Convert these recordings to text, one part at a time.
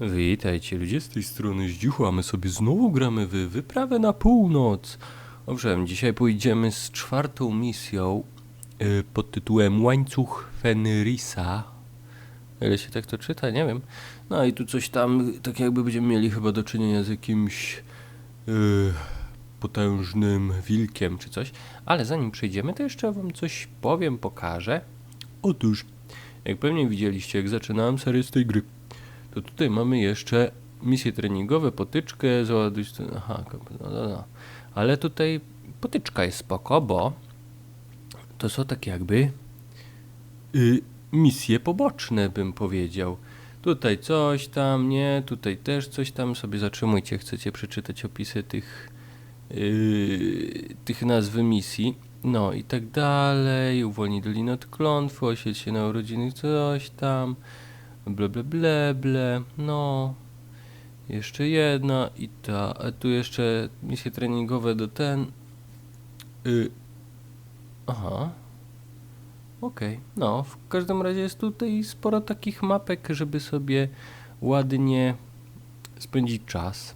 Witajcie ludzie z tej strony Zdzichu, a my sobie znowu gramy w wyprawę na północ. Owszem, dzisiaj pójdziemy z czwartą misją y, pod tytułem Łańcuch Fenrisa. Ile się tak to czyta, nie wiem. No i tu coś tam, tak jakby będziemy mieli chyba do czynienia z jakimś y, potężnym wilkiem czy coś. Ale zanim przejdziemy, to jeszcze wam coś powiem, pokażę. Otóż, jak pewnie widzieliście, jak zaczynałem serię z tej gry, to tutaj mamy jeszcze misje treningowe, potyczkę, załaduj... Aha, no, no, no. Ale tutaj potyczka jest spoko, bo to są tak jakby y, misje poboczne, bym powiedział. Tutaj coś tam, nie, tutaj też coś tam, sobie zatrzymujcie, chcecie przeczytać opisy tych, yy, tych nazw misji. No i tak dalej, uwolnij dolinę od klątwy, osiedź się na urodziny, coś tam, ble, ble, ble, ble, no. Jeszcze jedna i ta, a tu jeszcze misje treningowe do ten. Y, aha. Okej, no, w każdym razie jest tutaj sporo takich mapek, żeby sobie ładnie spędzić czas.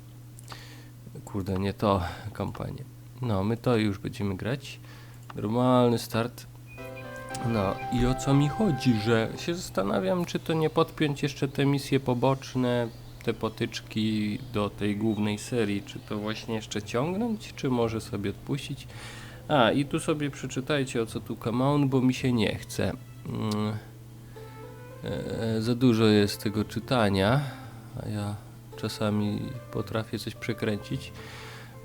Kurde, nie to kampanię. No, my to już będziemy grać. Normalny start. No i o co mi chodzi, że się zastanawiam, czy to nie podpiąć jeszcze te misje poboczne, te potyczki do tej głównej serii, czy to właśnie jeszcze ciągnąć, czy może sobie odpuścić. A, i tu sobie przeczytajcie o co tu on, bo mi się nie chce. Mm, e, za dużo jest tego czytania, a ja czasami potrafię coś przekręcić.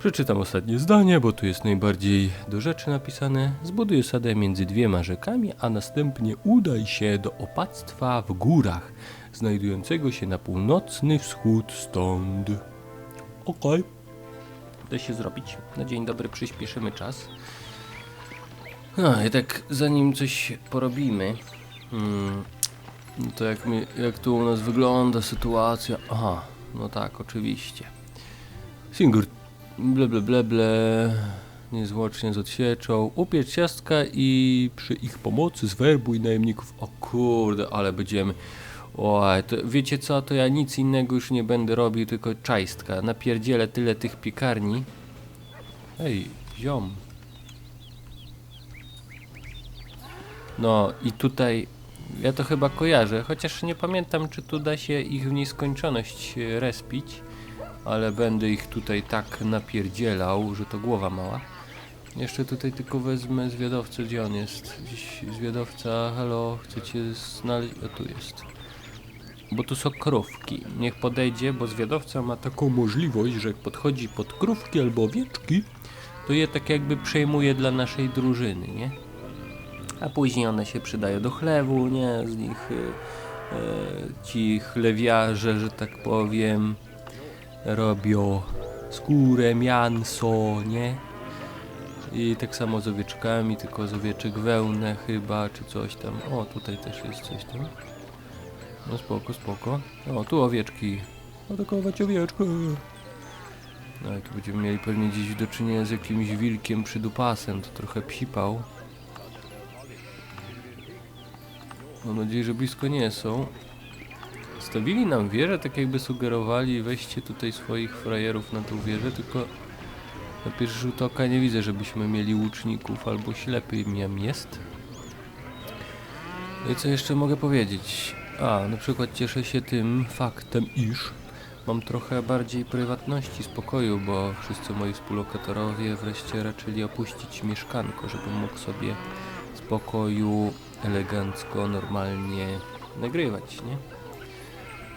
Przeczytam ostatnie zdanie, bo tu jest najbardziej do rzeczy napisane. Zbuduj osadę między dwiema rzekami, a następnie udaj się do opactwa w górach, znajdującego się na północny wschód stąd. Okej. Da się zrobić. Na dzień dobry przyspieszymy czas. No i tak zanim coś porobimy, hmm, no to jak, my, jak tu u nas wygląda sytuacja. Aha, no tak, oczywiście. Singur, ble ble ble ble, niezwłocznie z odsieczą. Upiecz ciastka i przy ich pomocy zwerbuj najemników. O kurde, ale będziemy. Oj, to wiecie co, to ja nic innego już nie będę robił, tylko czajstka. Napierdzielę tyle tych piekarni. Ej, ziom. No i tutaj ja to chyba kojarzę, chociaż nie pamiętam czy tu da się ich w nieskończoność e, respić, ale będę ich tutaj tak napierdzielał, że to głowa mała. Jeszcze tutaj tylko wezmę zwiadowcę, gdzie on jest? Gdzieś zwiadowca, halo, chcecie znaleźć? A tu jest. Bo tu są krówki. Niech podejdzie, bo zwiadowca ma taką możliwość, że jak podchodzi pod krówki albo owieczki, to je tak jakby przejmuje dla naszej drużyny, nie? a później one się przydają do chlewu, nie? Z nich y, y, ci chlewiarze, że tak powiem, robią skórę, mięso, nie? I tak samo z owieczkami, tylko z owieczek wełnę chyba, czy coś tam. O, tutaj też jest coś tam. No spoko, spoko. O, tu owieczki. Atakować owieczkę. No i tu będziemy mieli pewnie dziś do czynienia z jakimś wilkiem przydupasem, to trochę psipał. Mam nadzieję, że blisko nie są. Stawili nam wieżę, tak jakby sugerowali weźcie tutaj swoich frajerów na tą wieżę, tylko na pierwszy rzut oka nie widzę, żebyśmy mieli łuczników, albo ślepy im jest. No i co jeszcze mogę powiedzieć? A, na przykład cieszę się tym faktem, iż mam trochę bardziej prywatności, spokoju, bo wszyscy moi współlokatorowie wreszcie raczyli opuścić mieszkanko, żebym mógł sobie spokoju elegancko, normalnie nagrywać, nie?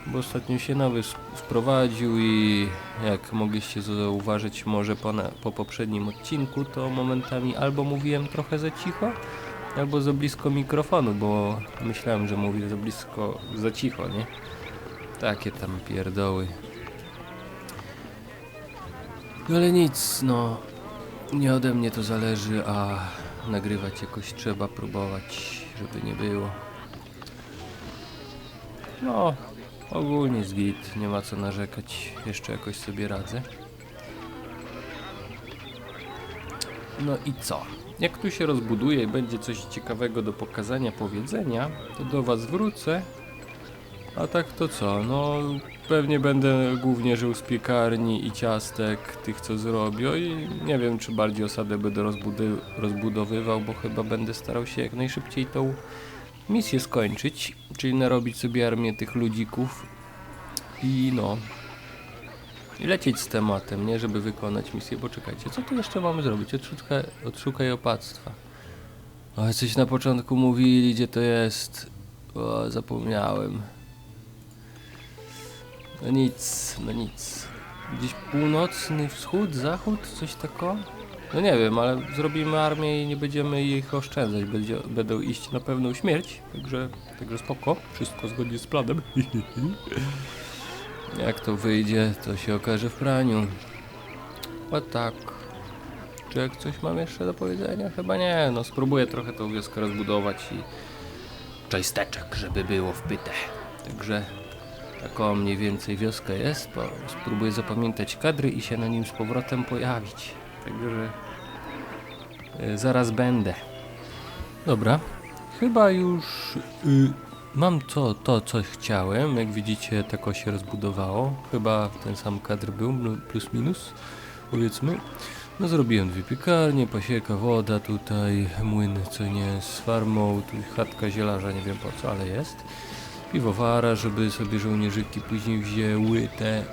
Bo ostatnio się nowy wprowadził i jak mogliście zauważyć może po, na, po poprzednim odcinku, to momentami albo mówiłem trochę za cicho, albo za blisko mikrofonu, bo myślałem, że mówię za blisko, za cicho, nie? Takie tam pierdoły. No ale nic, no. Nie ode mnie to zależy, a nagrywać jakoś trzeba próbować, żeby nie było. No, ogólnie z git, nie ma co narzekać, jeszcze jakoś sobie radzę. No i co? Jak tu się rozbuduje i będzie coś ciekawego do pokazania, powiedzenia, to do Was wrócę A tak to co? No pewnie będę głównie żył z piekarni i ciastek tych co zrobią i nie wiem czy bardziej osadę będę rozbudowywał, bo chyba będę starał się jak najszybciej tą misję skończyć, czyli narobić sobie armię tych ludzików i no i lecieć z tematem, nie? Żeby wykonać misję, bo czekajcie, co tu jeszcze mamy zrobić? Odszukaj, odszukaj opactwa. O, coś na początku mówili, gdzie to jest. O, zapomniałem. No nic, no nic. Gdzieś północny wschód, zachód, coś takiego? No nie wiem, ale zrobimy armię i nie będziemy ich oszczędzać. Będzie, będą iść na pewną śmierć, także, także spoko. Wszystko zgodnie z planem. Jak to wyjdzie, to się okaże w praniu. O tak. Czy jak coś mam jeszcze do powiedzenia? Chyba nie. No spróbuję trochę tą wioskę rozbudować i czajsteczek, żeby było wpyte. Także taką mniej więcej wioskę jest, bo spróbuję zapamiętać kadry i się na nim z powrotem pojawić. Także y, zaraz będę. Dobra. Chyba już y, mam to, to, co chciałem. Jak widzicie, tako się rozbudowało. Chyba ten sam kadr był, plus minus, powiedzmy. No zrobiłem dwie piekarnie, pasieka, woda tutaj, młyn, co nie, z farmą, tu chatka zielarza, nie wiem po co, ale jest. Piwowara, żeby sobie żołnierzyki później wzięły te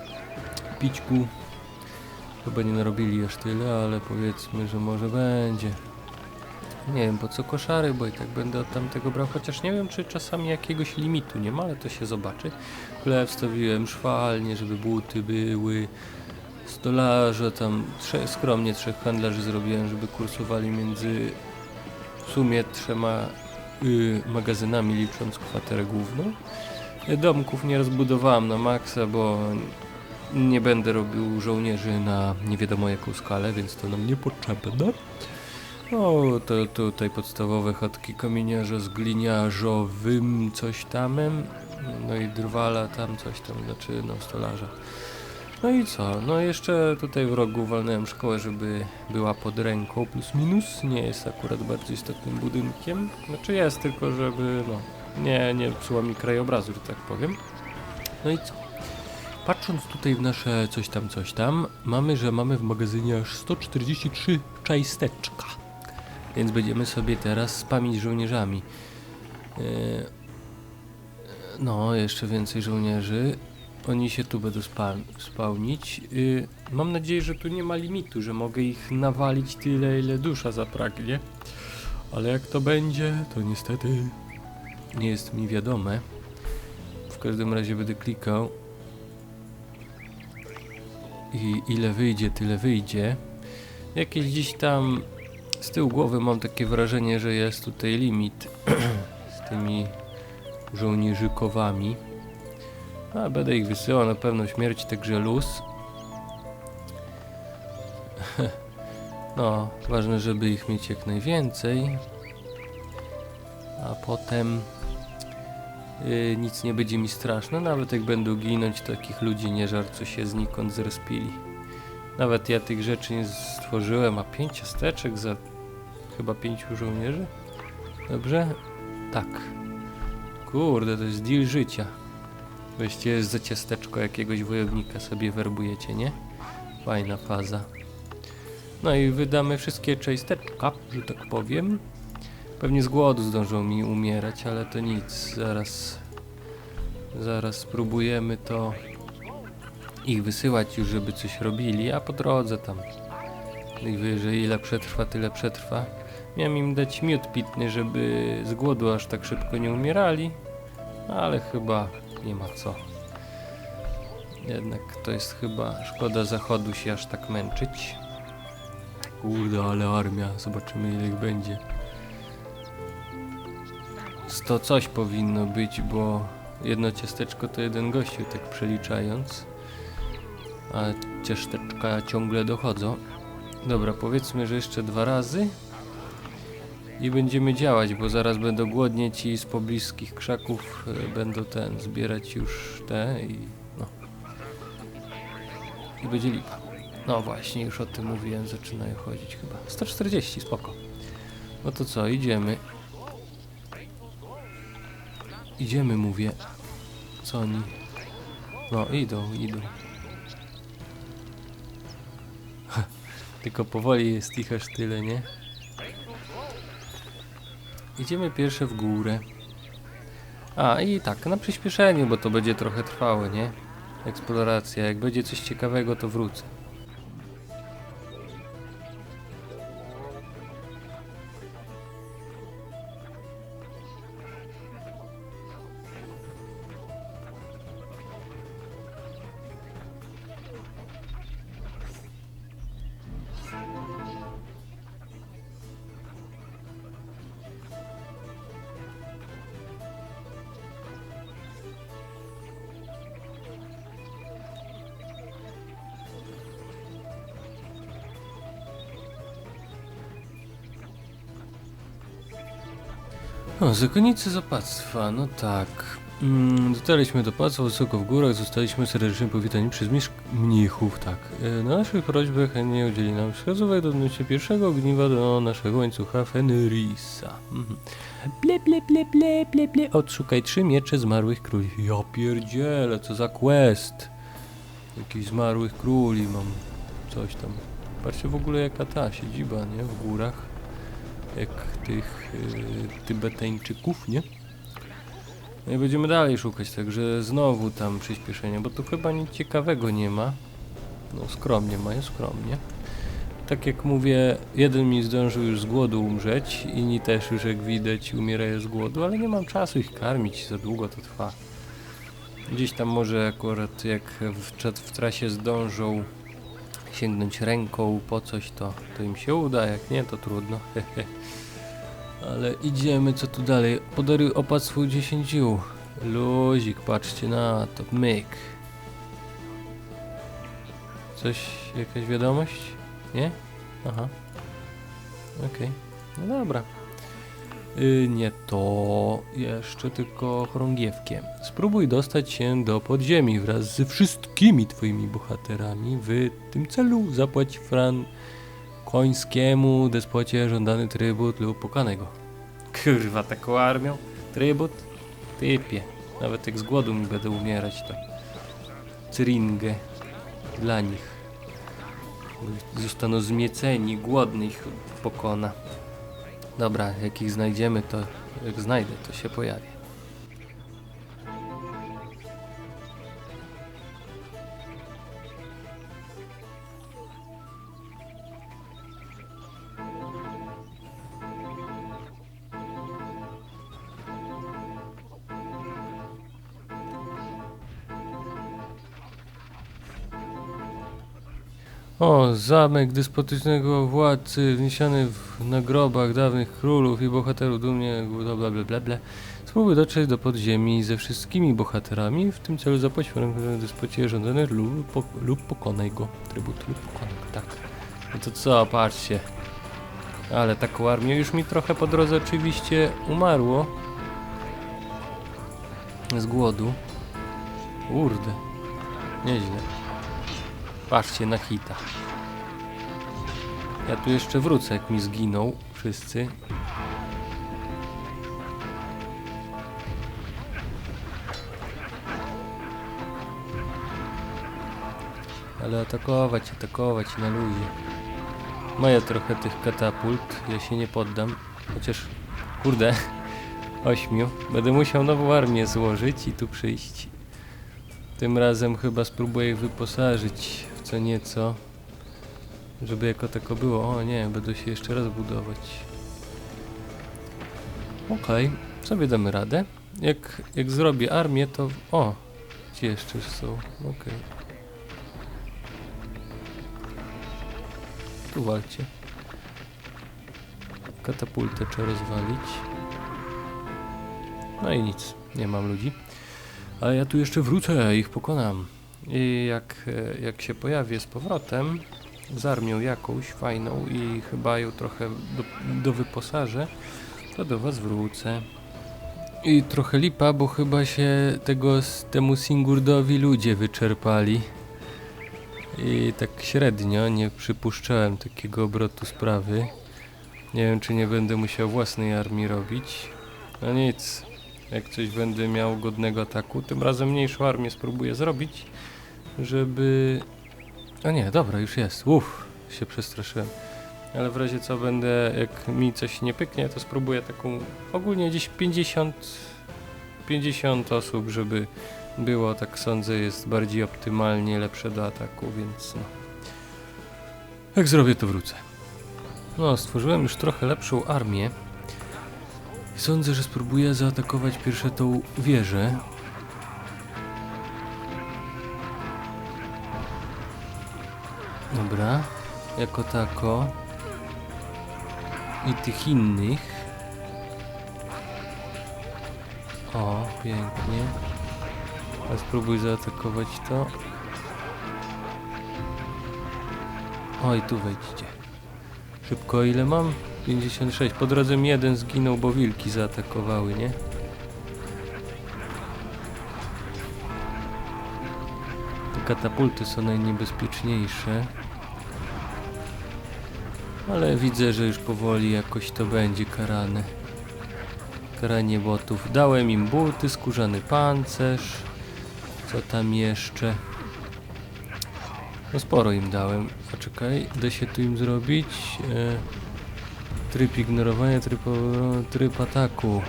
pićku. Chyba nie narobili aż tyle, ale powiedzmy, że może będzie. Nie wiem po co koszary, bo i tak będę od tamtego brał, chociaż nie wiem czy czasami jakiegoś limitu nie ma, ale to się zobaczy. Chleb wstawiłem szwalnie, żeby buty były. Stolarze tam, trze, skromnie trzech handlarzy zrobiłem, żeby kursowali między w sumie trzema y, magazynami, licząc kwaterę główną. Domków nie rozbudowałem na maksa, bo nie będę robił żołnierzy na nie wiadomo jaką skalę, więc to nam niepotrzebne. No, to tutaj podstawowe chatki kamieniarza z gliniarzowym coś tamem, no i drwala tam coś tam, znaczy no stolarza. No i co? No jeszcze tutaj w rogu walnąłem szkołę, żeby była pod ręką plus minus. Nie jest akurat bardzo istotnym budynkiem. Znaczy jest, tylko żeby no nie, nie psuła mi krajobrazu, że tak powiem. No i co? Patrząc tutaj w nasze coś tam, coś tam, mamy, że mamy w magazynie aż 143 czajsteczka. Więc będziemy sobie teraz spamić żołnierzami. Yy, no, jeszcze więcej żołnierzy. Oni się tu będą spa. Yy, mam nadzieję, że tu nie ma limitu, że mogę ich nawalić tyle, ile dusza zapragnie. Ale jak to będzie, to niestety nie jest mi wiadome. W każdym razie będę klikał. I ile wyjdzie, tyle wyjdzie. Jakieś gdzieś tam z tyłu głowy mam takie wrażenie, że jest tutaj limit z tymi żołnierzykowami. A będę ich wysyłał na pewno śmierć, także luz. No, ważne, żeby ich mieć jak najwięcej. A potem yy, nic nie będzie mi straszne. Nawet jak będą ginąć, takich ludzi nie żart, co się znikąd zrespili. Nawet ja tych rzeczy nie stworzyłem, a pięć ciasteczek za chyba pięciu żołnierzy? Dobrze? Tak. Kurde, to jest deal życia. Weźcie za ciasteczko jakiegoś wojownika sobie werbujecie, nie? Fajna faza. No i wydamy wszystkie czajsteczka, że tak powiem. Pewnie z głodu zdążą mi umierać, ale to nic. Zaraz, zaraz spróbujemy to ich wysyłać już, żeby coś robili, a po drodze tam najwyżej ile przetrwa, tyle przetrwa. Miałem im dać miód pitny, żeby z głodu aż tak szybko nie umierali, ale chyba nie ma co. Jednak to jest chyba szkoda zachodu się aż tak męczyć. Kurde, ale armia, zobaczymy ile ich będzie. 100 coś powinno być, bo jedno ciasteczko to jeden gościu, tak przeliczając. A ciasteczka ciągle dochodzą. Dobra, powiedzmy, że jeszcze dwa razy. I będziemy działać, bo zaraz będą głodnieć i z pobliskich krzaków e, będą ten, zbierać już te i no. I będzie lipa. No właśnie, już o tym mówiłem, zaczynają chodzić chyba. 140, spoko. No to co, idziemy. Idziemy, mówię. Co oni? No, idą, idą. Tylko powoli jest ich aż tyle, nie? Idziemy pierwsze w górę. A, i tak, na przyspieszeniu, bo to będzie trochę trwało, nie? Eksploracja. Jak będzie coś ciekawego, to wrócę. O, zakonnicy z no tak. Mm, dotarliśmy do pałacu wysoko w górach, zostaliśmy serdecznie powitani przez mnichów, tak. E, na naszych prośbach chętnie udzieli nam wskazówek do odnośnie pierwszego ogniwa do naszego łańcucha Fenrisa. Mhm. Ble, ble, ble, ble, ble, ble. Odszukaj trzy miecze zmarłych króli. Ja pierdzielę, co za quest. Jakichś zmarłych króli mam. Coś tam. Patrzcie w ogóle jaka ta siedziba, nie? W górach jak tych y, Tybetańczyków, nie? No i będziemy dalej szukać, także znowu tam przyspieszenie, bo tu chyba nic ciekawego nie ma. No skromnie mają, skromnie. Tak jak mówię, jeden mi zdążył już z głodu umrzeć, inni też już jak widać umierają z głodu, ale nie mam czasu ich karmić, za długo to trwa. Gdzieś tam może akurat jak w, w trasie zdążą sięgnąć ręką po coś, to, to im się uda, jak nie, to trudno. Ale idziemy, co tu dalej? Podaruj opactwu 10 ziół. Luzik, patrzcie na to, myk. Coś, jakaś wiadomość? Nie? Aha. Okej, no dobra. Y, nie to jeszcze tylko chorągiewkiem. Spróbuj dostać się do podziemi wraz ze wszystkimi twoimi bohaterami. W tym celu zapłać fran końskiemu despocie żądany trybut lub pokanego. Kurwa, taką armią? Trybut? Typie. Nawet jak z głodu mi będę umierać, to cyringę dla nich. Zostaną zmieceni, głodny ich pokona. Dobra, jak ich znajdziemy, to jak znajdę, to się pojawi. O, zamek despotycznego władcy wniesiony w nagrobach dawnych królów i bohaterów dumnie bla bla bla bla. Spróbuj dotrzeć do podziemi ze wszystkimi bohaterami, w tym celu zapłać frank despocie żądany lub, po, lub pokonaj go. Trybut lub pokonaj go, tak. No to co, patrzcie. Ale taką armię już mi trochę po drodze oczywiście umarło. Z głodu. Kurde. Nieźle. Patrzcie na hita. Ja tu jeszcze wrócę, jak mi zginą wszyscy. Ale atakować, atakować na luzie. Mają trochę tych katapult, ja się nie poddam. Chociaż, kurde, ośmiu. Będę musiał nową armię złożyć i tu przyjść. Tym razem chyba spróbuję ich wyposażyć co nieco, żeby jako tako było. O nie, będę się jeszcze raz budować. Okej, sobie damy radę. Jak, jak zrobię armię, to... O, ci jeszcze są, okej. Tu walcie. Katapultę trzeba rozwalić. No i nic, nie mam ludzi. Ale ja tu jeszcze wrócę, ich pokonam. I jak, jak się pojawię z powrotem z armią jakąś fajną i chyba ją trochę do, do wyposażę, to do was wrócę. I trochę lipa, bo chyba się tego temu Singurdowi ludzie wyczerpali. I tak średnio nie przypuszczałem takiego obrotu sprawy. Nie wiem, czy nie będę musiał własnej armii robić. No nic, Jak coś będę miał godnego ataku, tym razem mniejszą armię spróbuję zrobić, żeby... A nie, dobra, już jest. Uff, się przestraszyłem. Ale w razie co będę, jak mi coś nie pyknie, to spróbuję taką ogólnie gdzieś 50 50 osób, żeby było, tak sądzę, jest bardziej optymalnie, lepsze do ataku, więc no. Jak zrobię, to wrócę. No, stworzyłem już trochę lepszą armię. Sądzę, że spróbuję zaatakować pierwsze tą wieżę. Dobra, jako tako. I tych innych. O, pięknie. A spróbuj zaatakować to. Oj, tu wejdźcie. Szybko, ile mam? 56. Po drodze mi jeden zginął, bo wilki zaatakowały, nie? Te katapulty są najniebezpieczniejsze. Ale widzę, że już powoli jakoś to będzie karane. Karanie botów. Dałem im buty, skórzany pancerz. Co tam jeszcze? No sporo im dałem. Poczekaj, da się tu im zrobić. E, tryb ignorowania, tryb, tryb ataku.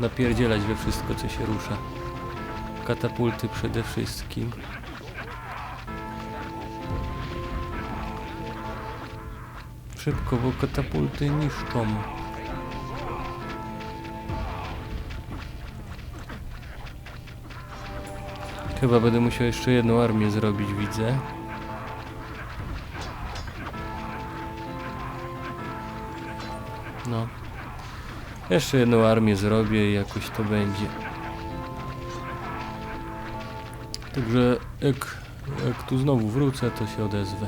Napierdzielać we wszystko, co się rusza. Katapulty przede wszystkim. Szybko, bo katapulty niszczą. Chyba będę musiał jeszcze jedną armię zrobić, widzę. No. Jeszcze jedną armię zrobię i jakoś to będzie. Także jak, jak tu znowu wrócę, to się odezwę.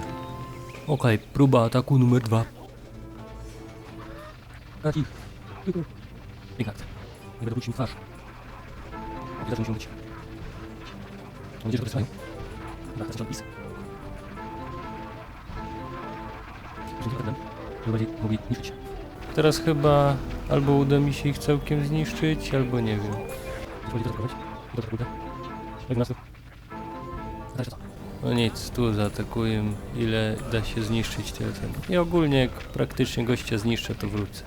Okej, próba ataku numer dwa. Taki. Akcja. Nie będę wrócił twarz. Widać, że musi być. Mam nadzieję, że to wytrwają. Dobra, teraz. Dzięki pewnym, żeby bardziej mogli niszczyć. Teraz chyba albo uda mi się ich całkiem zniszczyć, albo nie wiem. Pozwoli to. I to atakuję. 11. No nic, tu zaatakuję ile da się zniszczyć tyle ten. I ogólnie jak praktycznie gościa zniszczę, to wrócę.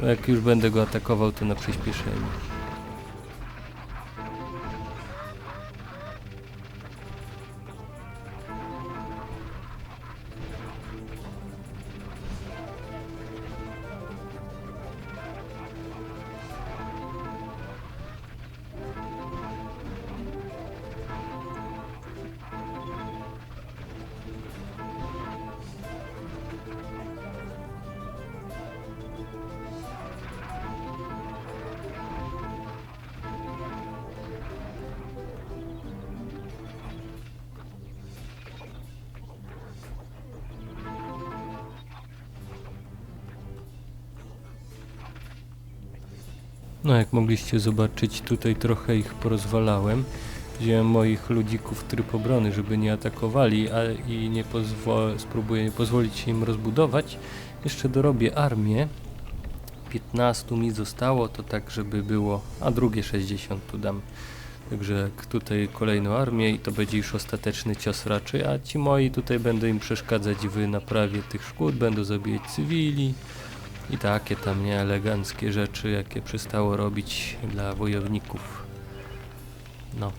Bo jak już będę go atakował, to na przyspieszeniu. No jak mogliście zobaczyć, tutaj trochę ich porozwalałem. Wziąłem moich ludzików tryb obrony, żeby nie atakowali, a i nie spróbuję nie pozwolić im rozbudować. Jeszcze dorobię armię. 15 mi zostało, to tak, żeby było, a drugie 60 tu dam. Także tutaj kolejną armię i to będzie już ostateczny cios raczej, a ci moi tutaj będą im przeszkadzać w naprawie tych szkód, będą zabijać cywili i takie tam nieeleganckie rzeczy, jakie przystało robić dla wojowników. No.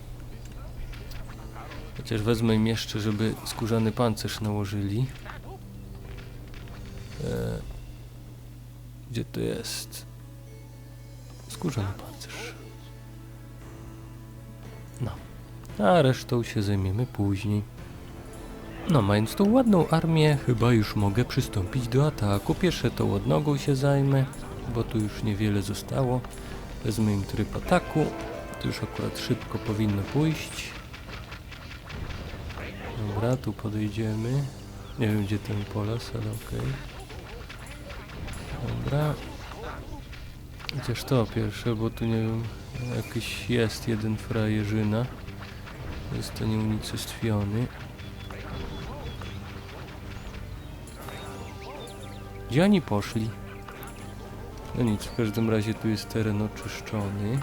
Chociaż wezmę im jeszcze, żeby skórzany pancerz nałożyli. E, gdzie to jest? Skórzany pancerz. No. A resztą się zajmiemy później. No, mając tą ładną armię, chyba już mogę przystąpić do ataku. Pierwsze tą odnogą się zajmę, bo tu już niewiele zostało. Wezmę im tryb ataku. To już akurat szybko powinno pójść. Dobra, tu podejdziemy. Nie wiem gdzie ten polas, ale okej. Dobra. Chociaż to pierwsze, bo tu nie wiem, jakiś jest jeden frajerzyna. Jest to Gdzie oni poszli? No nic, w każdym razie tu jest teren oczyszczony.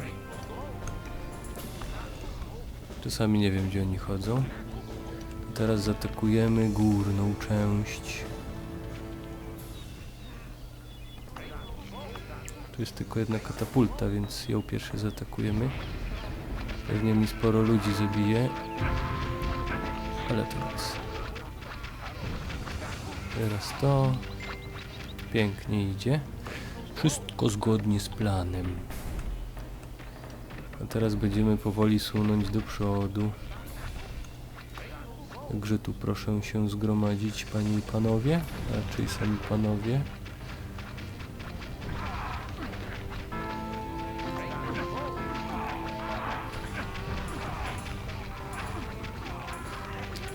Czasami nie wiem, gdzie oni chodzą. Teraz zaatakujemy górną część. Tu jest tylko jedna katapulta, więc ją pierwszy zaatakujemy. Pewnie mi sporo ludzi zabije. Ale to nic. Teraz to. Pięknie idzie. Wszystko zgodnie z planem. A teraz będziemy powoli sunąć do przodu. Także tu proszę się zgromadzić panie i panowie, raczej sami panowie.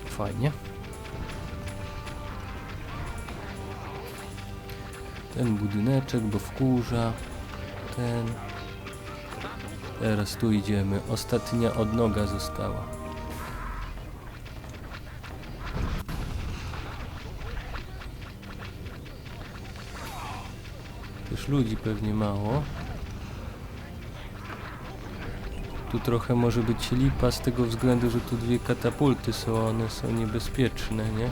Fajnie. Ten budyneczek, bo wkurza. Ten. Teraz tu idziemy. Ostatnia odnoga została. Też ludzi pewnie mało. Tu trochę może być lipa z tego względu, że tu dwie katapulty są, one są niebezpieczne, nie?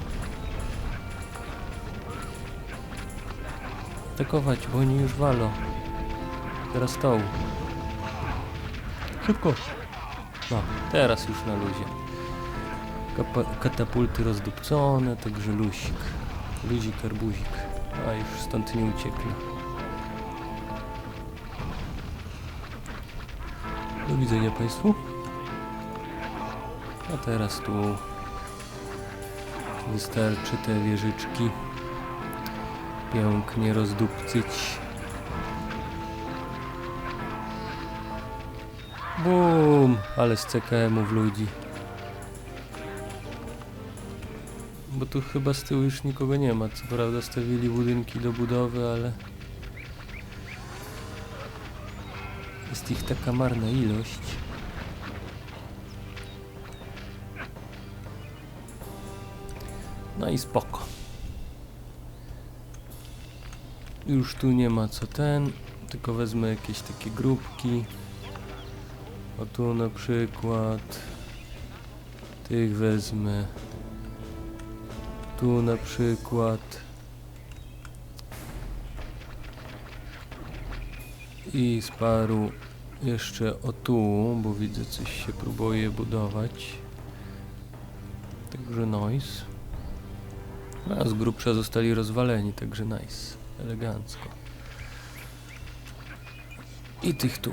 Atakować, bo oni już walą. Teraz tą. Szybko. No, teraz już na luzie. Kapa- katapulty rozdupcone, także lusik. Luzik, arbuzik. A już stąd nie ucieknie. Do widzenia Państwu. A teraz tu wystarczy te wieżyczki pięknie rozdupcyć. Bum! Ale z CKM-ów ludzi. Bo tu chyba z tyłu już nikogo nie ma. Co prawda stawili budynki do budowy, ale... Jest ich taka marna ilość. No i spoko. Już tu nie ma co ten, tylko wezmę jakieś takie grupki. O tu na przykład. Tych wezmę. Tu na przykład. I z paru jeszcze o tu, bo widzę coś się próbuje budować. Także nice. A z grubsza zostali rozwaleni, także nice. Elegancko. I tych tu.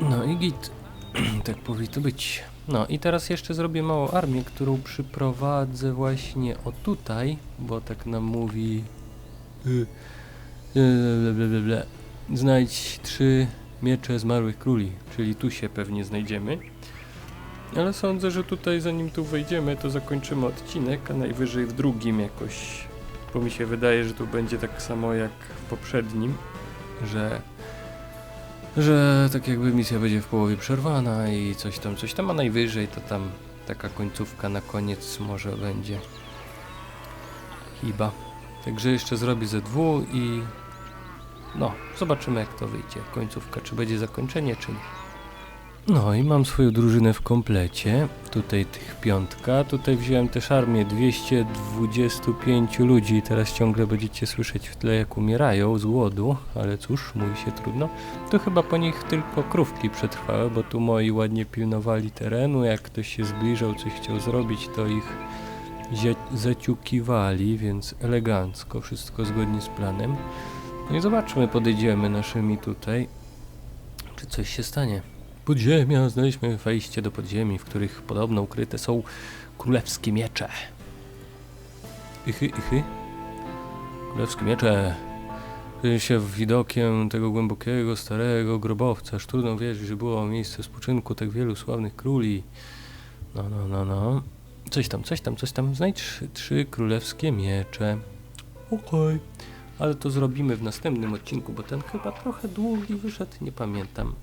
No i git. tak powinno być. No i teraz jeszcze zrobię małą armię, którą przyprowadzę właśnie o tutaj, bo tak nam mówi... y, y. Znajdź trzy miecze zmarłych króli, czyli tu się pewnie znajdziemy. Ale sądzę, że tutaj zanim tu wejdziemy, to zakończymy odcinek, a najwyżej w drugim jakoś. Bo mi się wydaje, że tu będzie tak samo jak w poprzednim, że że tak jakby misja będzie w połowie przerwana i coś tam, coś tam, a najwyżej to tam taka końcówka na koniec może będzie. Chyba. Także jeszcze zrobię ze dwu i no, zobaczymy jak to wyjdzie. Końcówka, czy będzie zakończenie, czy nie. No i mam swoją drużynę w komplecie. Tutaj tych piątka. Tutaj wziąłem też armię 225 ludzi. Teraz ciągle będziecie słyszeć w tle jak umierają z głodu, ale cóż, mówi się trudno. To chyba po nich tylko krówki przetrwały, bo tu moi ładnie pilnowali terenu. Jak ktoś się zbliżał, coś chciał zrobić, to ich zaciukiwali, więc elegancko, wszystko zgodnie z planem. No i zobaczmy, podejdziemy naszymi tutaj, czy coś się stanie. Podziemia, znaleźliśmy wejście do podziemi, w których podobno ukryte są królewskie miecze. Ichy, ichy. Królewskie miecze. Kryje się widokiem tego głębokiego, starego grobowca. Aż trudno wierzyć, że było miejsce spoczynku tak wielu sławnych króli. No, no, no, no. Coś tam, coś tam, coś tam. Znajdź trzy, trzy królewskie miecze. Okej. Ale to zrobimy w następnym odcinku, bo ten chyba trochę długi wyszedł, nie pamiętam.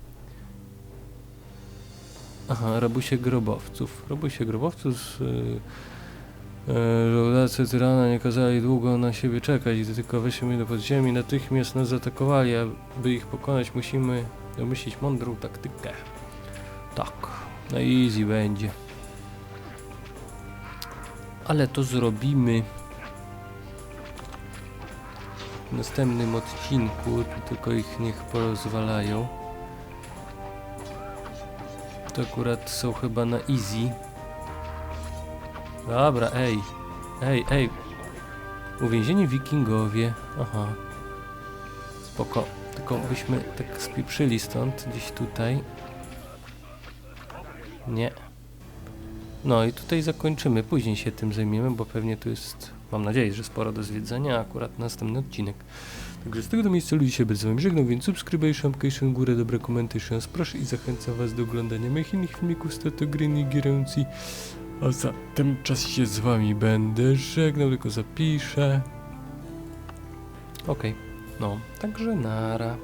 Aha, rabusie grobowców. Rabusie grobowców z... Yy, Żołdacy tyrana nie kazali długo na siebie czekać, gdy tylko weszli do podziemi, natychmiast nas zaatakowali, aby ich pokonać musimy wymyślić mądrą taktykę. Tak, na easy będzie. Ale to zrobimy w następnym odcinku, tylko ich niech porozwalają. To akurat są chyba na easy. Dobra, ej. Ej, ej. Uwięzieni wikingowie. Aha. Spoko. Tylko byśmy tak spieprzyli stąd, gdzieś tutaj. Nie. No i tutaj zakończymy. Później się tym zajmiemy, bo pewnie tu jest, mam nadzieję, że sporo do zwiedzania, a akurat następny odcinek. Także z tego miejsca ludzi się bez wami żegnam, więc subskrybation, application, górę, dobre commentations, proszę i zachęcam was do oglądania moich innych filmików z Tatogryny i Gieręcji. A za ten czas się z wami będę żegnał, tylko zapiszę. Okej, no, także nara.